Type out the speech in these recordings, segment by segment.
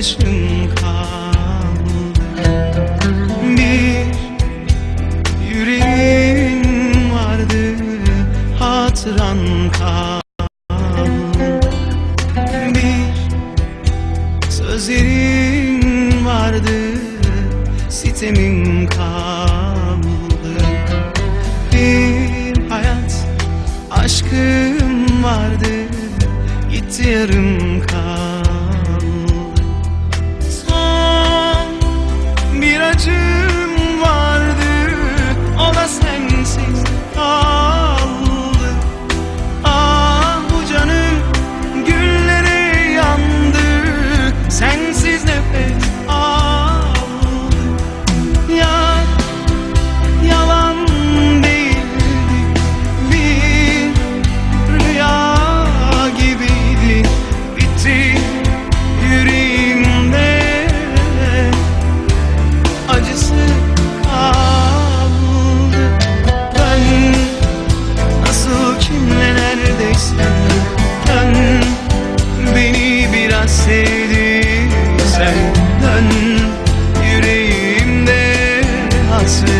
yaşım kaldı. Bir yüreğin vardı hatıran kaldı. Bir sözlerin vardı sitemim kaldı. Bir hayat aşkım vardı gitti yarım kaldı to yüreğimde hasret.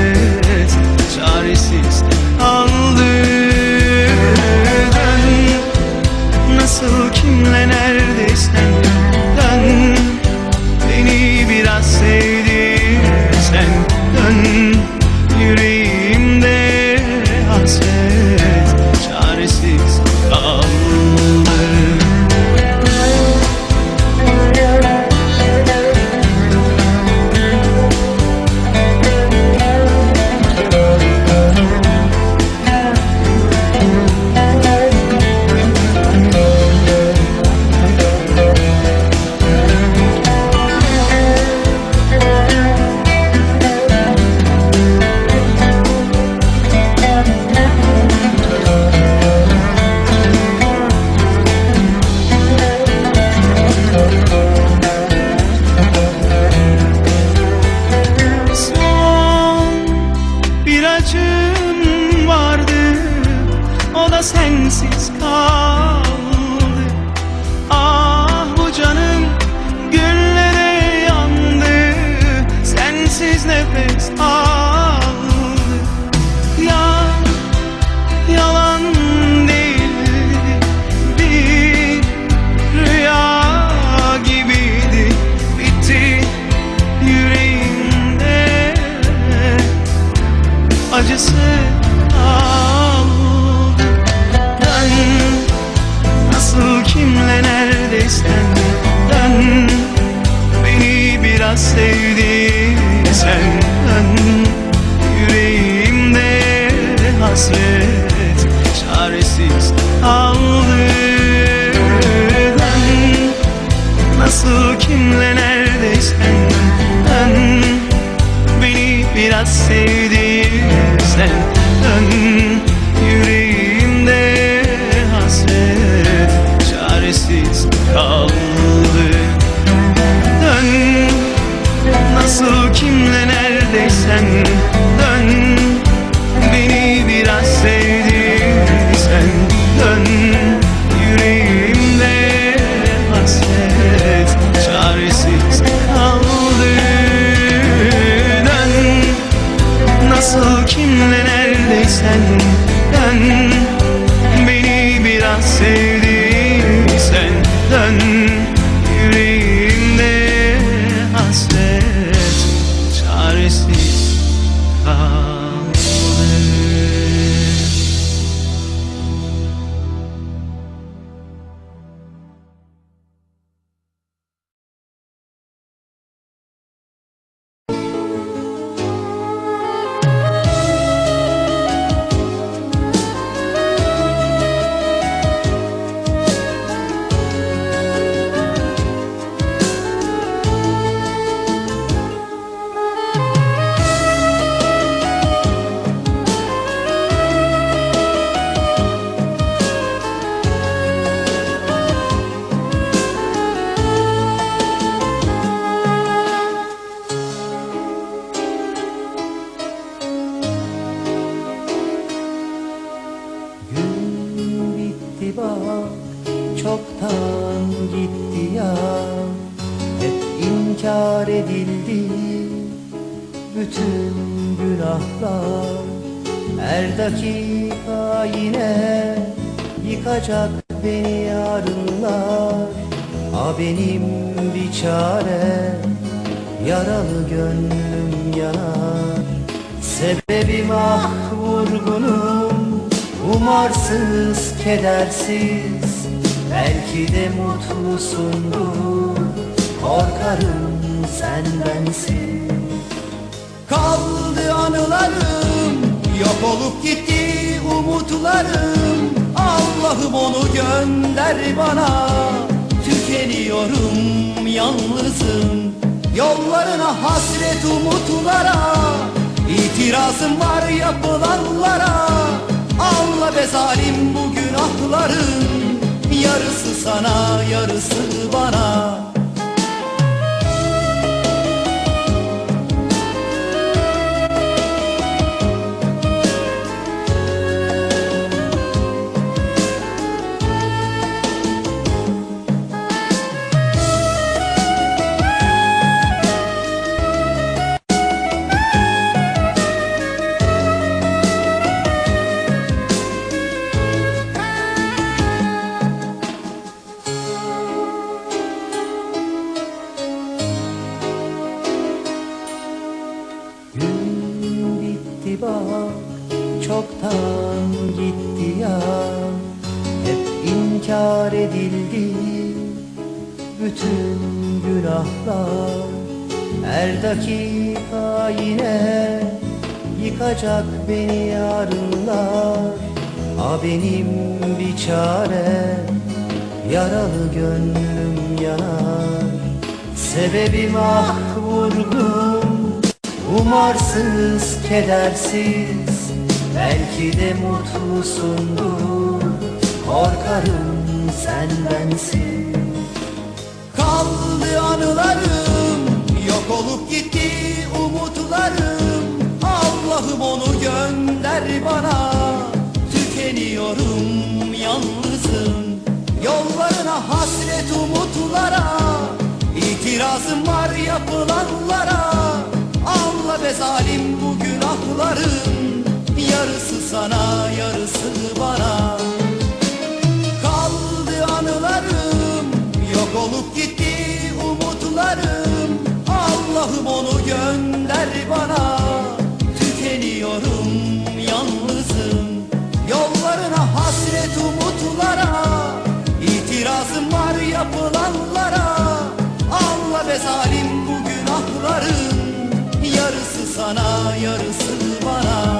sen inkar edildi. Bütün günahlar her dakika yine Yıkacak beni yarınlar. A benim bir çare Yaralı gönlüm yanar. Sebebim ah vurgunum Umarsız, kedersiz. Belki de mutlusundur. Korkarım sen bensiz Kaldı anılarım Yok olup gitti umutlarım. Allah'ım onu gönder bana Tükeniyorum yalnızım. Yollarına hasret umutlara İtirazım var yapılanlara. Anla be zalim bu günahların Yarısı sana yarısı bana edildi bütün günahlar. Her dakika yine yıkacak beni yarınlar. A benim bir çare yaralı gönlüm yanar. Sebebim ah vurgun Umarsız, kedersiz. Belki de mutlusundur Korkarım sen bensiz Kaldı anılarım Yok olup gitti umutlarım. Allah'ım onu gönder bana. Tükeniyorum yalnızım. Yollarına hasret umutlara. İtirazım var yapılanlara. Anla be zalim bu günahların Yarısı sana yarısı bana onu gönder bana. Tükeniyorum yalnızım Yollarına hasret umutlara. İtirazım var yapılanlara. Anla be zalim bu günahların Yarısı sana yarısı bana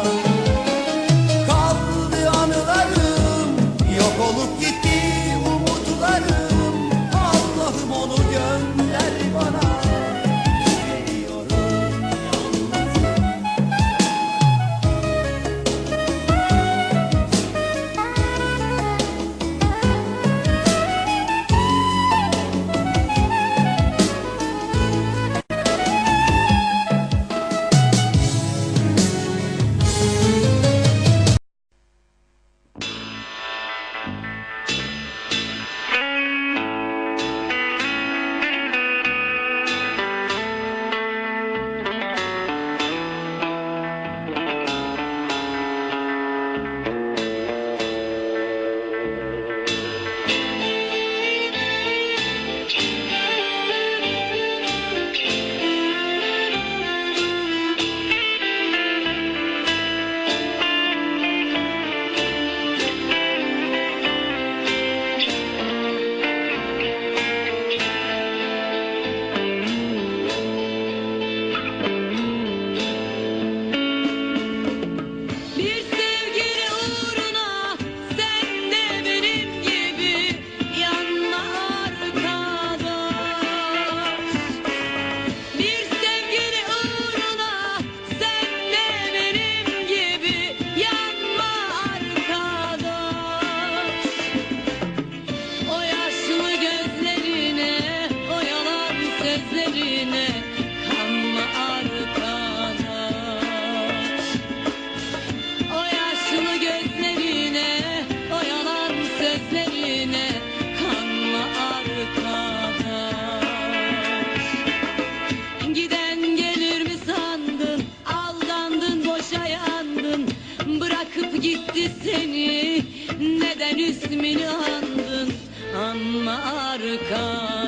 seni, neden ismini andın? Anma arkadaş,